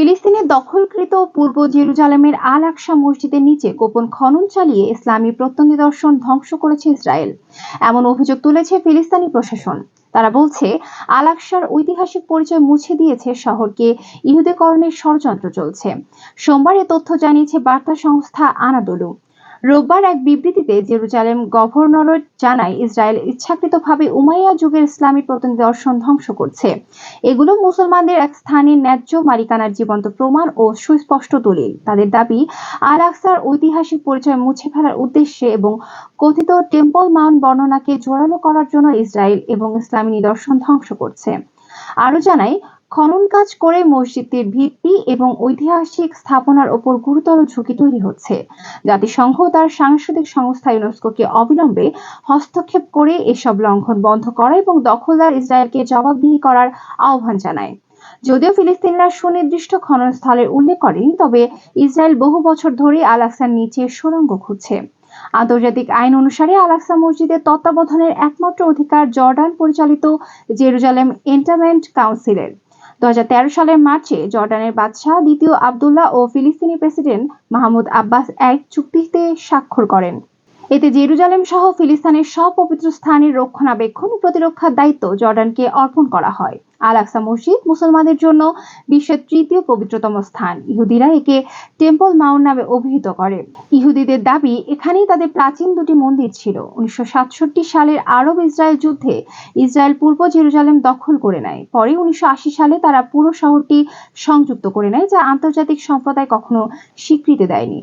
ফিলিস্তিনের দখলকৃত পূর্ব জেরুজালেমের আল আকসা মসজিদের নিচে গোপন খনন চালিয়ে ইসলামী প্রত্যনিদর্শন ধ্বংস করেছে ইসরায়েল। এমন অভিযোগ তুলেছে ফিলিস্তিনি প্রশাসন। তারা বলছে আল আকসার ঐতিহাসিক পরিচয় মুছে দিয়েছে শহরকে ইহুদিকরণের ষড়যন্ত্র চলছে। সোমবার এ তথ্য জানিয়েছে বার্তা সংস্থা আনাদোলু। রোববার এক বিবৃতিতে জেরুজালেম গভর্নরেট জানায়, ইসরায়েল ইচ্ছাকৃতভাবে উমাইয়া যুগের ইসলামী প্রতিনিদর্শন ধ্বংস করছে। এগুলো মুসলমানদের এক স্থানের ন্যায্য মালিকানার জীবন্ত প্রমাণ ও সুস্পষ্ট দলিল। তাদের দাবি আল আকসার ঐতিহাসিক পরিচয় মুছে ফেলার উদ্দেশ্যে এবং কথিত টেম্পল মাউন্ট বর্ণনাকে জোরালো করার জন্য ইসরায়েল এবং ইসলামী নিদর্শন ধ্বংস করছে। আরও জানায় খনন কাজ করে মসজিদটির ভিত্তি এবং ঐতিহাসিক স্থাপনার ওপর গুরুতর ঝুঁকি তৈরি হচ্ছে। জাতিসংঘ তার সাংস্কৃতিক সংস্থা ইউনেস্কোকে অবিলম্বে হস্তক্ষেপ করে এসব লঙ্ঘন বন্ধ করা এবং দখলদার ইসরায়েলকে জবাবদিহি করার আহ্বান জানায়। যদিও ফিলিস্তিনিরা সুনির্দিষ্ট খননস্থলের উল্লেখ করেনি, তবে ইসরায়েল বহু বছর ধরে আল আকসার নিচে সুড়ঙ্গ খুঁজছে। আন্তর্জাতিক আইন অনুসারে আল আকসা মসজিদের তত্ত্বাবধানের একমাত্র অধিকার জর্ডান পরিচালিত জেরুজালেম এন্টারমেন্ট কাউন্সিলের। দু হাজার তেরো সালের মার্চে জর্ডানের বাদশাহ দ্বিতীয় আবদুল্লাহ ও ফিলিস্তিনি প্রেসিডেন্ট মাহমুদ আব্বাস এক চুক্তিতে স্বাক্ষর করেন। এতে জেরুজালেম সহ ফিলিস্তানের সব পবিত্র স্থানের রক্ষণাবেক্ষণ প্রতিরক্ষার দায়িত্ব জর্ডানকে অর্পণ করা হয়। আল আকসা মসজিদ মুসলমানদের জন্য বিশ্বের তৃতীয় পবিত্রতম স্থান। ইহুদিরা একে টেম্পল মাউন্ট নামে অভিহিত করে। ইহুদিদের দাবি, এখানেই তাদের প্রাচীন দুটি মন্দির ছিল। উনিশশো সাতষট্টি সালের আরব ইসরায়েল যুদ্ধে ইসরায়েল পূর্ব জেরুজালেম দখল করে নেয়। পরে উনিশশো আশি সালে তারা পুরো শহরটি সংযুক্ত করে নেয়, যা আন্তর্জাতিক সম্প্রদায় কখনো স্বীকৃতি দেয়নি।